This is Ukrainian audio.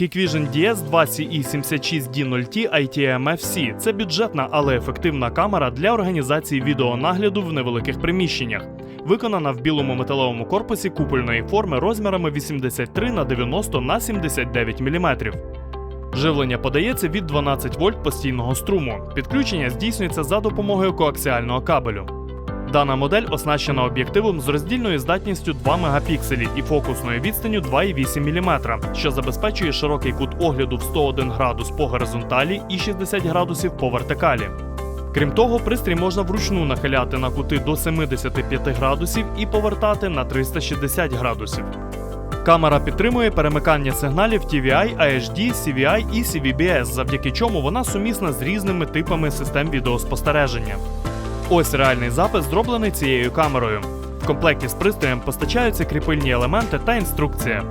Hikvision DS 2 CE76D0T ITM-FC – це бюджетна, але ефективна камера для організації відеонагляду в невеликих приміщеннях. Виконана в білому металевому корпусі купольної форми розмірами 83 на 90 на 79 мм. Живлення подається від 12 вольт постійного струму. Підключення здійснюється за допомогою коаксіального кабелю. Дана модель оснащена об'єктивом з роздільною здатністю 2 мегапікселі і фокусною відстанню 2,8 мм, що забезпечує широкий кут огляду в 101 градус по горизонталі і 60 градусів по вертикалі. Крім того, пристрій можна вручну нахиляти на кути до 75 градусів і повертати на 360 градусів. Камера підтримує перемикання сигналів TVI, AHD, CVI і CVBS, завдяки чому вона сумісна з різними типами систем відеоспостереження. Ось реальний запис, зроблений цією камерою. В комплекті з пристроєм постачаються кріпильні елементи та інструкція.